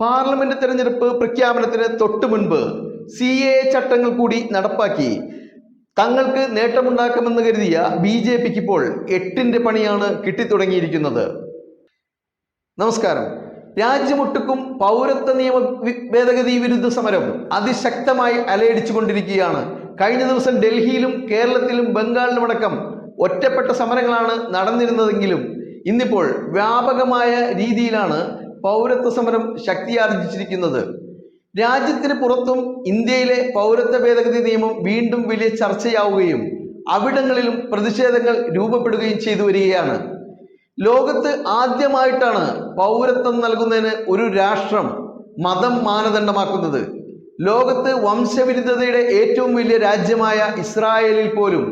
Parliament തെരഞ്ഞെടുപ്പ് പ്രഖ്യാപനത്തിന് തൊട്ടു മുൻപ് സി എ ചട്ടങ്ങൾ കൂടി നടപ്പാക്കി. തങ്ങൾക്ക് നേട്ടമുണ്ടാക്കുമെന്ന് കരുതിയ ബി ജെ പിക്ക് ഇപ്പോൾ എട്ടിന്റെ പണിയാണ് കിട്ടിത്തുടങ്ങിയിരിക്കുന്നത്. നമസ്കാരം. രാജ്യമൊട്ടുക്കും പൗരത്വ നിയമ ഭേദഗതി വിരുദ്ധ സമരം അതിശക്തമായി അലയടിച്ചുകൊണ്ടിരിക്കുകയാണ്. കഴിഞ്ഞ ദിവസം ഡൽഹിയിലും കേരളത്തിലും ബംഗാളിലുമടക്കം ഒറ്റപ്പെട്ട സമരങ്ങളാണ് നടന്നിരുന്നതെങ്കിലും ഇന്നിപ്പോൾ വ്യാപകമായ രീതിയിലാണ് പൗരത്വ സമരം ശക്തിയാർജിച്ചിരിക്കുന്നത്. രാജ്യത്തിന് പുറത്തും ഇന്ത്യയിലെ പൗരത്വ ഭേദഗതി നിയമം വീണ്ടും വലിയ ചർച്ചയാവുകയും അവിടങ്ങളിലും പ്രതിഷേധങ്ങൾ രൂപപ്പെടുകയും ചെയ്തു വരികയാണ്. ലോകത്ത് ആദ്യമായിട്ടാണ് പൗരത്വം നൽകുന്നതിന് ഒരു രാഷ്ട്രം മതം മാനദണ്ഡമാക്കുന്നത്. ലോകത്ത് വംശവിരുദ്ധതയുടെ ഏറ്റവും വലിയ രാജ്യമായ ഇസ്രായേലിൽ പോലും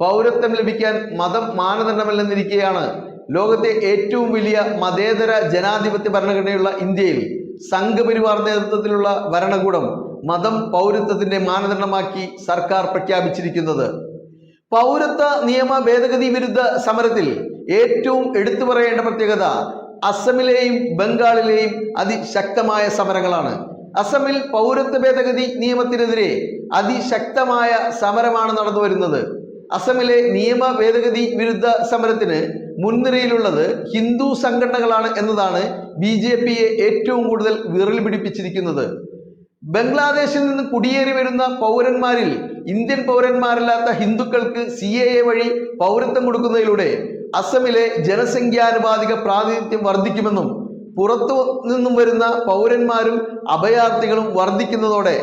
പൗരത്വം ലഭിക്കാൻ മതം മാനദണ്ഡമല്ലെന്നിരിക്കെയാണ് ലോകത്തെ ഏറ്റവും വലിയ മതേതര ജനാധിപത്യ ഭരണഘടനയുള്ള ഇന്ത്യയിൽ സംഘപരിവാർ നേതൃത്വത്തിലുള്ള ഭരണകൂടം മതം പൗരത്വത്തിന്റെ മാനദണ്ഡമാക്കി സർക്കാർ പ്രഖ്യാപിച്ചിരിക്കുന്നത്. പൗരത്വ നിയമ ഭേദഗതി വിരുദ്ധ സമരത്തിൽ ഏറ്റവും എടുത്തു പറയേണ്ട പ്രത്യേകത അസമിലെയും ബംഗാളിലെയും അതിശക്തമായ സമരങ്ങളാണ്. അസമിൽ പൗരത്വ ഭേദഗതി നിയമത്തിനെതിരെ അതിശക്തമായ സമരമാണ് നടന്നു വരുന്നത് അസമിലെ നിയമ ഭേദഗതി വിരുദ്ധ സമരത്തിന് മുൻനിരയിലുള്ളത് ഹിന്ദു സംഘടനകളാണ് എന്നതാണ് ബി ജെ പിയെ ഏറ്റവും കൂടുതൽ വിറൽ പിടിപ്പിച്ചിരിക്കുന്നത്. ബംഗ്ലാദേശിൽ നിന്ന് കുടിയേറി വരുന്ന പൗരന്മാരിൽ ഇന്ത്യൻ പൗരന്മാരല്ലാത്ത ഹിന്ദുക്കൾക്ക് സി എ എ വഴി പൗരത്വം കൊടുക്കുന്നതിലൂടെ അസമിലെ ജനസംഖ്യാനുപാതിക പ്രാതിനിധ്യം വർദ്ധിക്കുമെന്നും പുറത്തു നിന്നും വരുന്ന പൗരന്മാരും അഭയാർത്ഥികളും വർദ്ധിക്കുന്നതോടെ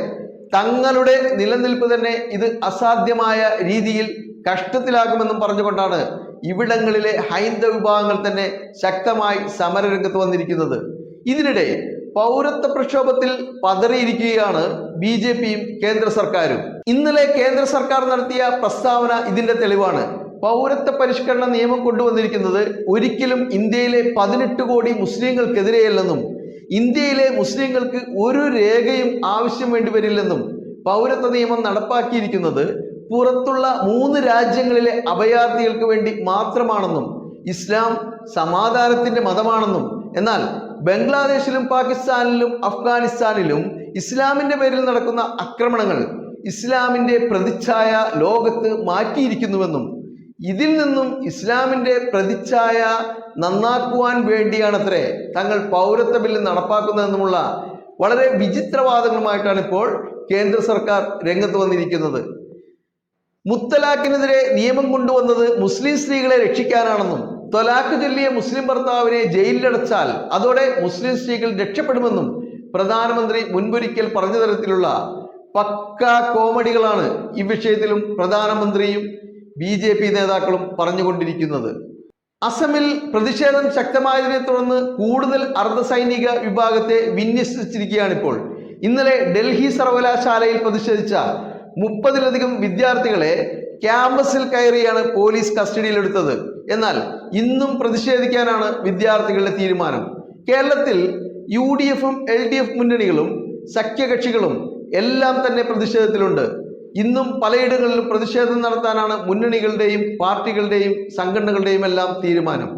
തങ്ങളുടെ നിലനിൽപ്പ് തന്നെ ഇത് അസാധ്യമായ രീതിയിൽ കഷ്ടത്തിലാകുമെന്നും പറഞ്ഞുകൊണ്ടാണ് ഇവിടങ്ങളിലെ ഹൈന്ദവ വിഭാഗങ്ങൾ തന്നെ ശക്തമായി സമരരംഗത്ത് വന്നിരിക്കുന്നത്. ഇതിനിടെ പൗരത്വ പ്രക്ഷോഭത്തിൽ പതറിയിരിക്കുകയാണ് ബി ജെ പിയും കേന്ദ്ര സർക്കാരും. ഇന്നലെ കേന്ദ്ര സർക്കാർ നടത്തിയ പ്രസ്താവന ഇതിന്റെ തെളിവാണ്. പൗരത്വ പരിഷ്കരണ നിയമം കൊണ്ടുവന്നിരിക്കുന്നത് ഒരിക്കലും ഇന്ത്യയിലെ പതിനെട്ട് കോടി മുസ്ലിങ്ങൾക്കെതിരെയല്ലെന്നും ഇന്ത്യയിലെ മുസ്ലിങ്ങൾക്ക് ഒരു രേഖയും ആവശ്യം വേണ്ടി വരില്ലെന്നും പൗരത്വ നിയമം നടപ്പാക്കിയിരിക്കുന്നത് പുറത്തുള്ള മൂന്ന് രാജ്യങ്ങളിലെ അഭയാർത്ഥികൾക്ക് വേണ്ടി മാത്രമാണെന്നും ഇസ്ലാം സമാധാനത്തിന്റെ മതമാണെന്നും എന്നാൽ ബംഗ്ലാദേശിലും പാകിസ്ഥാനിലും അഫ്ഗാനിസ്ഥാനിലും ഇസ്ലാമിന്റെ പേരിൽ നടക്കുന്ന ആക്രമണങ്ങൾ ഇസ്ലാമിന്റെ പ്രതിച്ഛായ ലോകത്ത് മാറ്റിയിരിക്കുന്നുവെന്നും ഇതിൽ നിന്നും ഇസ്ലാമിന്റെ പ്രതിച്ഛായ നന്നാക്കുവാൻ വേണ്ടിയാണത്രേ തങ്ങൾ പൗരത്വ ബില്ല് നടപ്പാക്കുന്നതെന്നുമുള്ള വളരെ വിചിത്രവാദങ്ങളുമായിട്ടാണ് ഇപ്പോൾ കേന്ദ്ര സർക്കാർ രംഗത്ത് വന്നിരിക്കുന്നത്. മുത്തലാഖിനെതിരെ നിയമം കൊണ്ടുവന്നത് മുസ്ലിം സ്ത്രീകളെ രക്ഷിക്കാനാണെന്നും തൊലാഖ് ചൊല്ലിയ മുസ്ലിം ഭർത്താവിനെ ജയിലിലടച്ചാൽ അതോടെ മുസ്ലിം സ്ത്രീകൾ രക്ഷപ്പെടുമെന്നും പ്രധാനമന്ത്രി മുൻപൊരിക്കൽ പറഞ്ഞ തരത്തിലുള്ള പക്ക കോമഡികളാണ് ഈ വിഷയത്തിലും പ്രധാനമന്ത്രിയും ബി ജെ പി നേതാക്കളും പറഞ്ഞുകൊണ്ടിരിക്കുന്നത്. അസമിൽ പ്രതിഷേധം ശക്തമായതിനെ തുടർന്ന് കൂടുതൽ അർദ്ധസൈനിക വിഭാഗത്തെ വിന്യസിച്ചിരിക്കുകയാണിപ്പോൾ. ഇന്നലെ ഡൽഹി സർവകലാശാലയിൽ പ്രതിഷേധിച്ച മുപ്പതിലധികം വിദ്യാർത്ഥികളെ ക്യാമ്പസിൽ കയറിയാണ് പോലീസ് കസ്റ്റഡിയിലെടുത്തത്. എന്നാൽ ഇന്നും പ്രതിഷേധിക്കാനാണ് വിദ്യാർത്ഥികളുടെ തീരുമാനം. കേരളത്തിൽ യു ഡി എഫും എൽ ഡി എഫ് മുന്നണികളും സഖ്യകക്ഷികളും എല്ലാം തന്നെ പ്രതിഷേധത്തിലുണ്ട്. ഇന്നും പലയിടങ്ങളിലും പ്രതിഷേധം നടത്താനാണ് മുന്നണികളുടെയും പാർട്ടികളുടെയും സംഘടനകളുടെയും എല്ലാം തീരുമാനം.